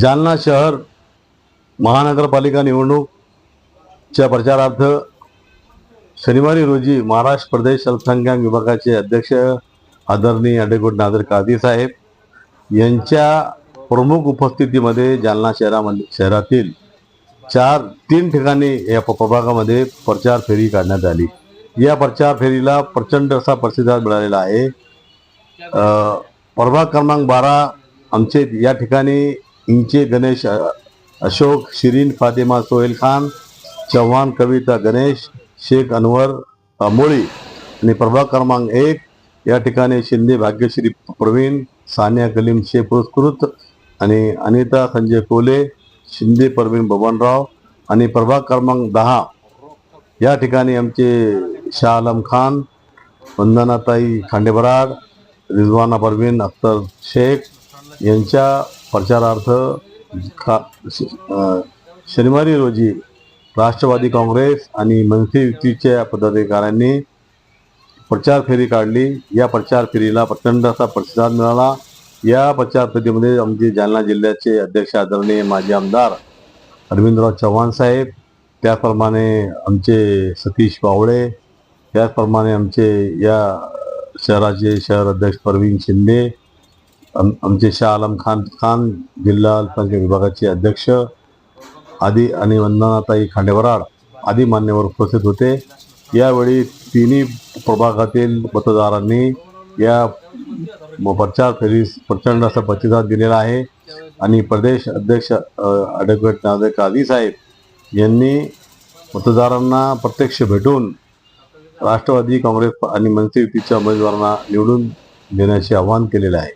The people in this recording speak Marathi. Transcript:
जालना शहर महानगरपालिका निवडणूकच्या प्रचारार्थ शनिवारी रोजी महाराष्ट्र प्रदेश अल्पसंख्याक विभागाचे अध्यक्ष आदरणीय ॲडव्होकेट नादर कादी साहेब यांच्या प्रमुख उपस्थितीमध्ये जालना शहरामध्ये शहरातील चार तीन ठिकाणी या प्रभागामध्ये प्रचार फेरी काढण्यात आली. या प्रचार फेरीला प्रचंड असा प्रतिसाद मिळालेला आहे. प्रभाग क्रमांक बारा आमचे या ठिकाणी इंचे गणेश अशोक शिरीन फातिमा सोहेल खान चव्हाण कविता गणेश शेख अनवर अमोळी आणि प्रभाग क्रमांक एक. या ठिकाणी शिंदे भाग्यश्री प्रवीण सानिया कलीम शेख पुरस्कृत आणि अनिता संजय कोले शिंदे प्रवीण बबनराव आणि प्रभाग क्रमांक दहा. या ठिकाणी आमचे शाह आलम खान वंदनाताई खांडेबराड रिजवाना परवीन अख्तर शेख यांच्या प्रचारार्थ खा श- शनिवारी रोजी राष्ट्रवादी काँग्रेस आणि मनसे युतीच्या पदाधिकाऱ्यांनी प्रचार फेरी काढली. या प्रचार फेरीला प्रचंड असा प्रतिसाद मिळाला. या प्रचार फेरीमध्ये आमचे जालना जिल्ह्याचे अध्यक्ष आदरणीय माजी आमदार अरविंदराव चव्हाण साहेब त्याचप्रमाणे आमचे सतीश पावळे त्याचप्रमाणे आमचे या शहराचे शहर अध्यक्ष परवीन शिंदे आम आमचे शाह आलम खान खान जिल्हा अल्पसंख्याक विभागाचे अध्यक्ष आदी आणि वंदनाताई खांडेवराड आदी मान्यवर उपस्थित होते. यावेळी तिन्ही प्रभागातील मतदारांनी या प्रचार फेरीस प्रचंड असा प्रतिसाद दिलेला आहे. आणि प्रदेश अध्यक्ष ॲडव्होकेट नादर काझी साहेब यांनी मतदारांना प्रत्यक्ष भेटून राष्ट्रवादी काँग्रेस आणि मनसे युतीच्या उमेदवारांना निवडून देण्याचे आवाहन केलेले आहे.